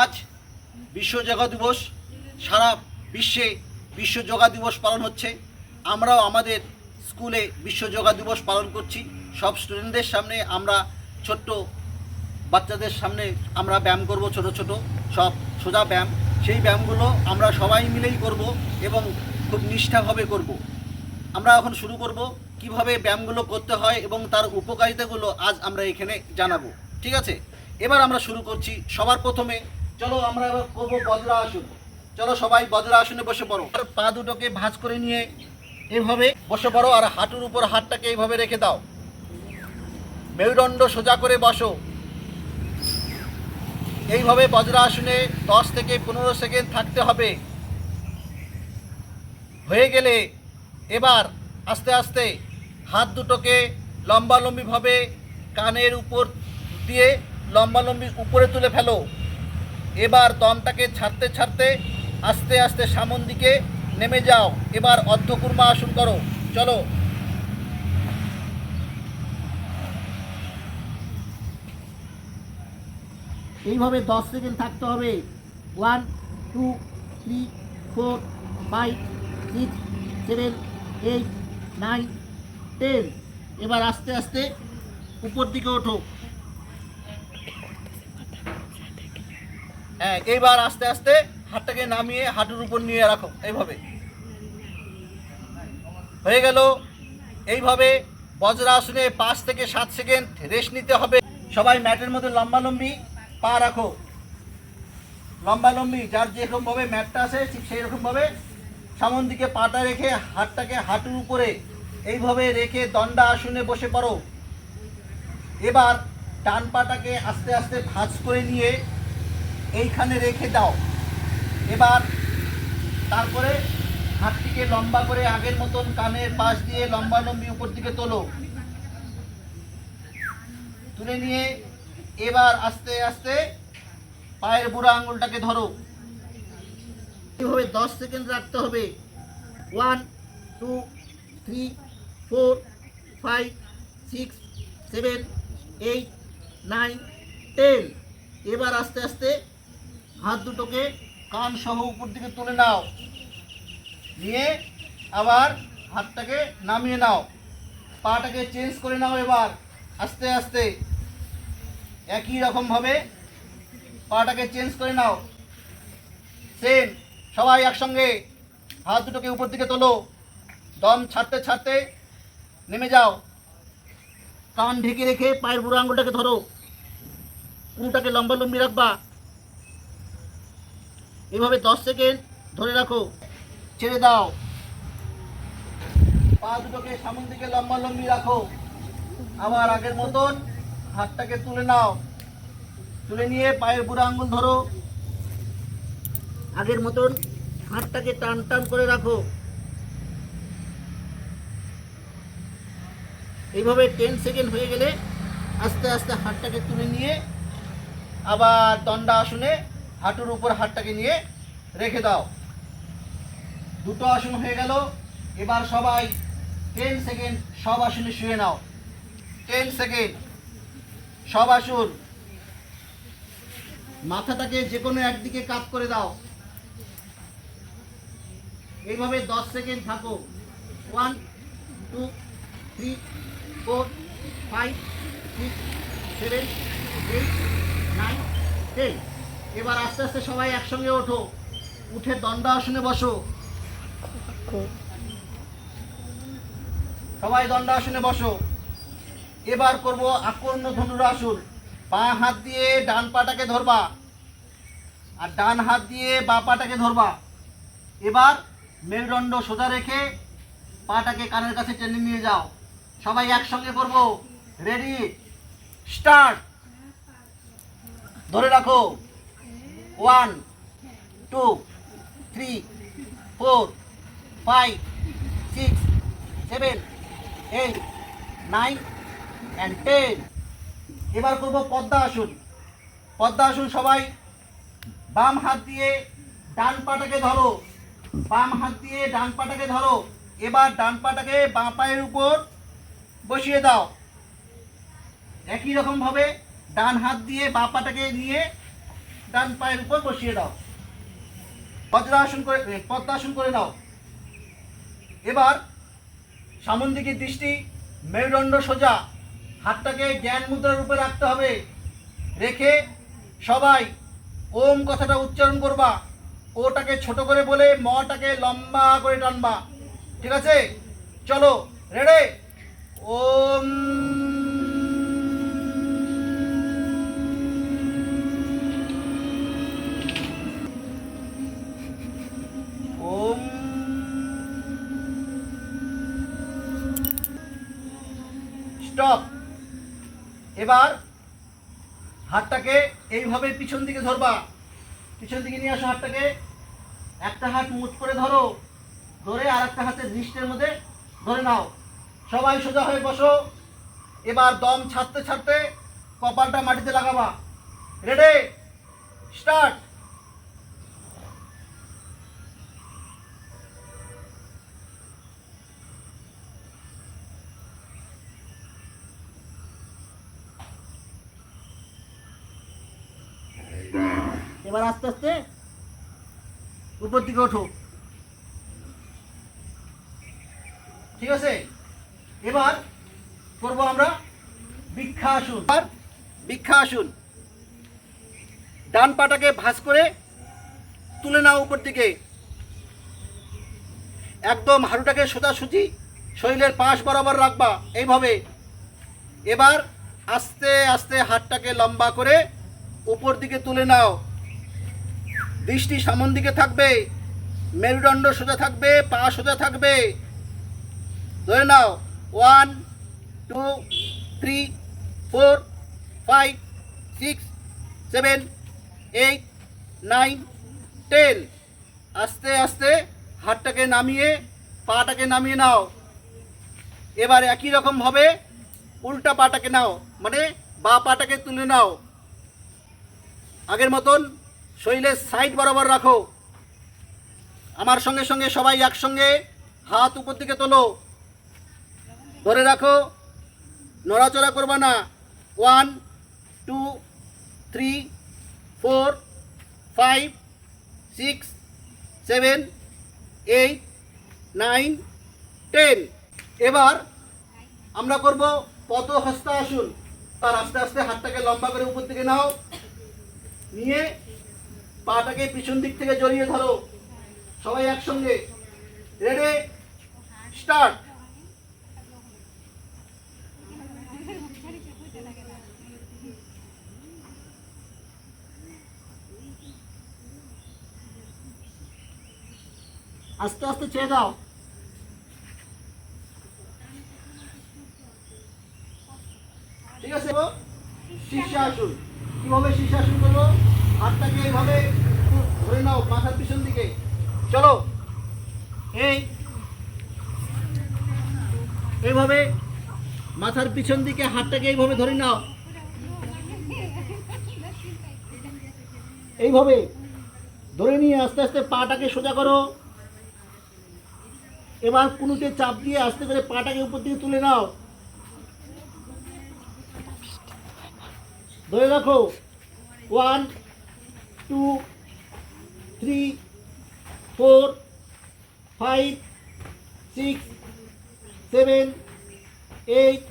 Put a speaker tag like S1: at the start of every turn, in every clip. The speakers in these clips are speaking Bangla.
S1: আজ বিশ্ব যোগা দিবস। সারা বিশ্বে বিশ্ব যোগা দিবস পালন হচ্ছে। আমরাও আমাদের স্কুলে বিশ্ব যোগা দিবস পালন করছি। সব স্টুডেন্টদের সামনে আমরা ছোট্ট বাচ্চাদের সামনে আমরা ব্যায়াম করব, ছোট ছোট, সব সোজা ব্যায়াম। সেই ব্যায়ামগুলো আমরা সবাই মিলেই করব এবং খুব নিষ্ঠাভাবে করব। আমরা এখন শুরু করব কীভাবে ব্যায়ামগুলো করতে হয় এবং তার উপকারিতাগুলো আজ আমরা এখানে জানাব। ঠিক আছে? এবার আমরা শুরু করছি সবার প্রথমে চলো আমরা এবার করব বজ্রা আসন চলো সবাই বজ্রা আসনে বসে পড়ো। পা দুটোকে ভাঁজ করে নিয়ে এভাবে বসে পড়ো আর হাঁটুর উপর হাতটাকে এইভাবে রেখে দাও। মেরুদণ্ড সোজা করে বসো। এইভাবে বজ্রা আসনে দশ থেকে পনেরো সেকেন্ড থাকতে হবে। হয়ে গেলে এবার আস্তে আস্তে হাত দুটোকে লম্বালম্বিভাবে কানের উপর দিয়ে লম্বালম্বি উপরে তুলে ফেলো। এবার দমটাকে ছাড়তে ছাড়তে আস্তে আস্তে সামন দিকে নেমে যাও। এবার অর্ধকুর্মা আসন করো। চলো। এইভাবে দশ সেকেন্ড থাকতে হবে। One, two, three, four, five, six, seven, eight, nine, ten. এবার আস্তে আস্তে উপর দিকে ওঠো। হ্যাঁ এইবার আস্তে আস্তে হাতটাকে নামিয়ে হাঁটুর উপর নিয়ে রাখো, এইভাবে। হয়ে গেল। এইভাবে বজ্রাসনে পাঁচ থেকে সাত সেকেন্ড রেস্ট নিতে হবে। সবাই ম্যাটের মধ্যে লম্বালম্বি পা রাখো। লম্বালম্বি যার যেরকমভাবে ম্যাটটা আছে, ঠিক সেই রকমভাবে সামন দিকে পাটা রেখে হাতটাকে হাঁটুর উপরে এইভাবে রেখে দণ্ডা আসনে বসে পড়ো। এবার ডান পাটাকে আস্তে আস্তে ভাঁজ করে নিয়ে এইখানে রেখে দাও। এবার তারপরে হাতটিকে লম্বা করে আগের মতন কানের পাশ দিয়ে লম্বা লম্বি উপর দিকে তোলো। তুলে নিয়ে এবার আস্তে আস্তে পায়ের বুড়া আঙুলটাকে ধরো। এভাবে দশ সেকেন্ড রাখতে হবে। One, two, three, four, five, six, seven, eight, nine, ten. এবার আস্তে আস্তে হাত দুটোকে কান সহ উপর দিকে তুলে নাও। নিয়ে আবার হাতটাকে নামিয়ে নাও। পাটাকে চেঞ্জ করে নাও এবার, আস্তে আস্তে। একই রকমভাবে পাটাকে চেঞ্জ করে নাও। সেম সবাই একসঙ্গে হাত দুটোকে উপর দিকে তোলো। দম ছাড়তে ছাড়তে নেমে যাও। কান ঢেকে রেখে পায়ের বুড়ো আঙুলটাকে ধরো। পুরোটাকে লম্বা লম্বি রাখবা। এভাবে দশ সেকেন্ড ধরে রাখো। ছেড়ে দাও। পা দুটোকে সামন দিকে লম্বা লম্বি রাখো। আবার আগের মতন হাতটাকে তুলে নাও। তুলে নিয়ে পায়ের বুড়ো আঙ্গুল ধরো। আগের মতন হাতটাকে টান টান করে রাখো। এইভাবে টেন সেকেন্ড হয়ে গেলে আস্তে আস্তে হাতটাকে তুলে নিয়ে আবার দণ্ডা আসনে হাঁটুর উপর হাতটাকে নিয়ে রেখে দাও। দুটো আসন হয়ে গেল। এবার সবাই টেন সেকেন্ড সব আসনে শুয়ে নাও। টেন সেকেন্ড সব আসুন। মাথাটাকে যে কোনো একদিকে কাত করে দাও। এইভাবে দশ সেকেন্ড থাকো। One two three four five six seven eight nine ten এবার আস্তে আস্তে সবাই একসঙ্গে ওঠো। উঠে দণ্ডা আসনে বসো। সবাই দণ্ডা আসনে বসো। এবার করব আকর্ণ ধনুরাসন পা হাত দিয়ে ডান পাটাকে ধরবা। আর ডান হাত দিয়ে বা পাটাকে ধরবা। এবার মেরুদণ্ড সোজা রেখে পাটাকে কানের কাছে টেনে নিয়ে যাও। সবাই একসঙ্গে করব। রেডি স্টার্ট ধরে রাখো। One two three four five six seven eight nine and ten এবার করব পদ্মা আসন। পদ্মা আসন সবাই বাম হাত দিয়ে ডান পাটাকে ধরো। বাম হাত দিয়ে ডান পাটাকে ধরো। এবার ডান পাটাকে বাঁ পায়ের উপর বসিয়ে দাও। একই রকমভাবে ডান হাত দিয়ে বাঁ পাটাকে নিয়ে ডান পায়ের উপর বসিয়ে দাও। বজ্রাসন করে পদ্মাসন করে নাও। এবার সামন্দিকের দৃষ্টি, মেরুদণ্ড সোজা। হাতটাকে জ্ঞান মুদ্রার উপরে রাখতে হবে। রেখে সবাই ওম কথাটা উচ্চারণ করবা। ওটাকে ছোট করে বলে মটাকে লম্বা করে টানবা। ঠিক আছে? চলো, রেডে? ওম ওম স্টপ। এবার হাতটাকে এইভাবে পিছন দিকে ধরবা। পিছন দিকে নিয়ে আসো হাতটাকে একটা হাত মুচ করে ধরো। ধরে আর একটা হাতের দৃষ্টের মধ্যে ধরে নাও। সবাই সোজা হয়ে বসো। এবার দম ছাড়তে ছাড়তে কপালটা মাটিতে লাগাবা। রেডে স্টার্ট এবার আস্তে আস্তে উপর দিকে ওঠো। ঠিক আছে? এবার করব আমরা ভিক্ষা আসুন। আর ভিক্ষা আসুন। ডান পাটাকে ভাঁজ করে তুলে নাও উপর দিকে। একদম হাঁটুটাকে সোজাসুজি শরীরের পাশ বরাবর রাখবা এইভাবে। এবার আস্তে আস্তে হাতটাকে লম্বা করে উপর দিকে তুলে নাও। দৃষ্টি সামন দিকে থাকবে, মেরুদণ্ড সোজা থাকবে, পা সোজা থাকবে। ধরে নাও, one, two, three, four, five, six, seven, eight, nine, ten. আস্তে আস্তে হাতটাকে নামিয়ে, পাটাকে নামিয়ে নাও। এবার একই রকমভাবে উল্টা পাটাকে নাও মানে বা পাটাকে তুলে নাও। আগের মতন শরীরের সাইড বরাবর রাখো। আমার সঙ্গে সঙ্গে সবাই একসঙ্গে হাত উপর দিকে তোলো। ধরে রাখো। নড়াচড়া করবা না। One, two, three, four, five, six, seven, eight, nine, ten. এবার আমরা করব পদ হস্তা আসুন। তার আস্তে আস্তে হাতটাকে লম্বা করে উপর দিকে নাও। নিয়ে পাটাকে পিছন দিক থেকে জড়িয়ে ধরো। সবাই একসঙ্গে। রেডি স্টার্ট আস্তে আস্তে ছেড়ে দাও। ঠিক আছে? শীর্ষাসন কীভাবে শীর্ষাসন করব হাতটাকে এইভাবে নাও মাথার পিছন দিকে। চলো। এই। এইভাবে মাথার পিছন দিকে হাতটাকে এইভাবে ধরে নাও। এইভাবে ধরে নিয়ে আস্তে আস্তে পাটাকে সোজা করো। এবার কুনুতে চাপ দিয়ে আস্তে করে পাটাকে উপর দিকে তুলে নাও। ধরে রাখো। One two three four five six seven eight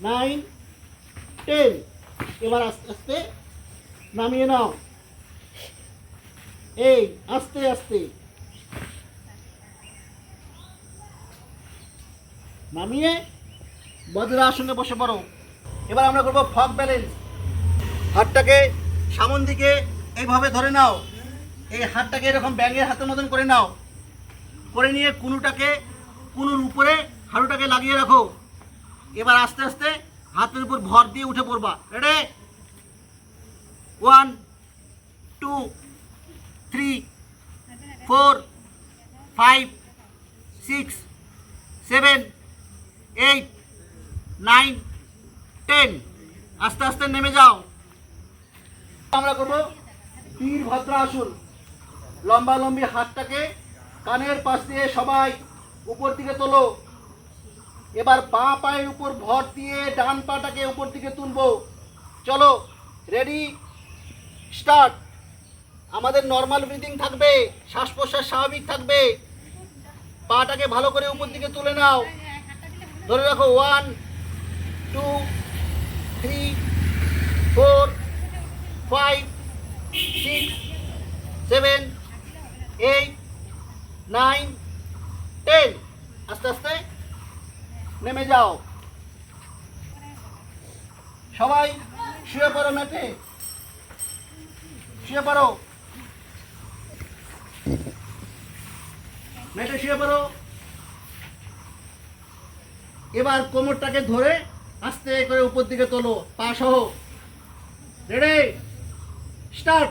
S1: nine ten এবার আস্তে আস্তে নামিয়ে নাও। এই, আস্তে আস্তে। নামিয়ে বজ্রাসনে বসে পড়ো। এবার আমরা করব ফক ব্যালেন্স। হাতটাকে সামন দিকে এইভাবে ধরে নাও। এই হাতটাকে এরকম ব্যাঙের হাতের মতন করে নাও। করে নিয়ে কুনুটাকে, কুনুর উপরে হাঁটুটাকে লাগিয়ে রাখো। এবার আস্তে আস্তে হাতের উপর ভর দিয়ে উঠে পড়বা। Ready one two three four five six seven eight nine ten আস্তে আস্তে নেমে যাও। আমরা করব বীর ভদ্রাসন লম্বা লম্বি হাতটাকে কানের পাশ দিয়ে সবাই উপর দিকে তোলো। এবার বাঁ পায়ের উপর ভর দিয়ে ডান পাটাকে উপর দিকে তুলবো। চলো রেডি স্টার্ট আমাদের নর্মাল ব্রিদিং থাকবে শ্বাস প্রশ্বাস স্বাভাবিক থাকবে। পাটাকে ভালো করে উপর দিকে তুলে নাও। ধরে রাখো one two three four five six seven nine, ten. আস্তে আস্তে। নেমে যাও। সবাই শুয়ে পড়ো ম্যাটে। শুয়ে পড়ো। ম্যাটে শুয়ে পড়ো। এবার কোমরটাকে ধরে আস্তে করে উপর দিকে তোলো। পা সহ। রেডি স্টার্ট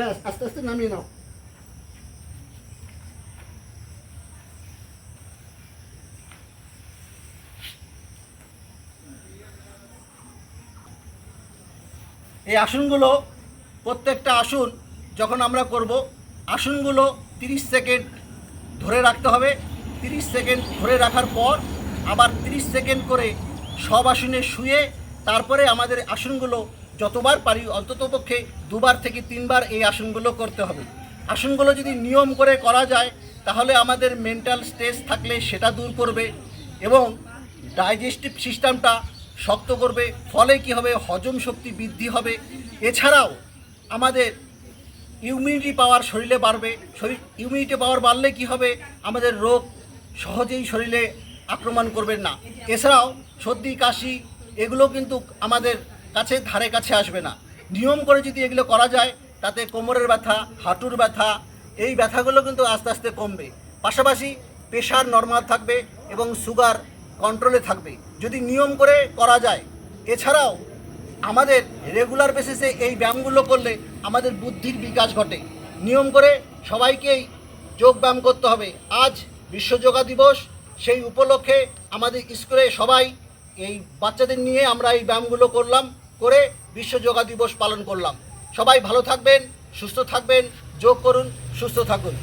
S1: ব্যাস, আস্তে আস্তে নামিয়ে নাও। এই আসনগুলো, প্রত্যেকটা আসন যখন আমরা করব, আসনগুলো 30 সেকেন্ড ধরে রাখতে হবে। 30 সেকেন্ড ধরে রাখার পর আবার 30 সেকেন্ড করে সব আসনে শুয়ে তারপরে আমাদের আসনগুলো যতবার পারি অন্ততপক্ষে দুবার থেকে তিনবার এই আসনগুলো করতে হবে। আসনগুলো যদি নিয়ম করে করা যায়, তাহলে আমাদের মেন্টাল স্ট্রেস থাকলে সেটা দূর করবে এবং ডাইজেস্টিভ সিস্টেমটা শক্ত করবে। ফলে কি হবে? হজম শক্তি বৃদ্ধি হবে। এছাড়াও আমাদের ইমিউনিটি পাওয়ার শরীরে বাড়বে। শরীর ইমিউনিটি পাওয়ার বাড়লে কি হবে? আমাদের রোগ সহজেই শরীরে আক্রমণ করবে না। এছাড়াও সর্দি, কাশি, এগুলো কিন্তু আমাদের কাছে ধারে কাছে আসবে না। নিয়ম করে যদি এগুলো করা যায়, তাতে কোমরের ব্যথা, হাঁটুর ব্যথা, এই ব্যথাগুলো কিন্তু আস্তে আস্তে কমবে। পাশাপাশি প্রেশার নর্মাল থাকবে এবং সুগার কন্ট্রোলে থাকবে। যদি নিয়ম করে করা যায়, এছাড়াও আমাদের রেগুলার বেসিসে এই ব্যায়ামগুলো করলে আমাদের বুদ্ধির বিকাশ ঘটে। নিয়ম করে সবাইকেই যোগ ব্যায়াম করতে হবে। আজ বিশ্ব যোগা দিবস, সেই উপলক্ষে আমাদের স্কুলে সবাই এই বাচ্চাদের নিয়ে আমরা এই ব্যায়ামগুলো করলাম। করে বিশ্ব যোগা দিবস পালন করলাম। সবাই ভালো থাকবেন, সুস্থ থাকবেন, যোগ করুন, সুস্থ থাকুন।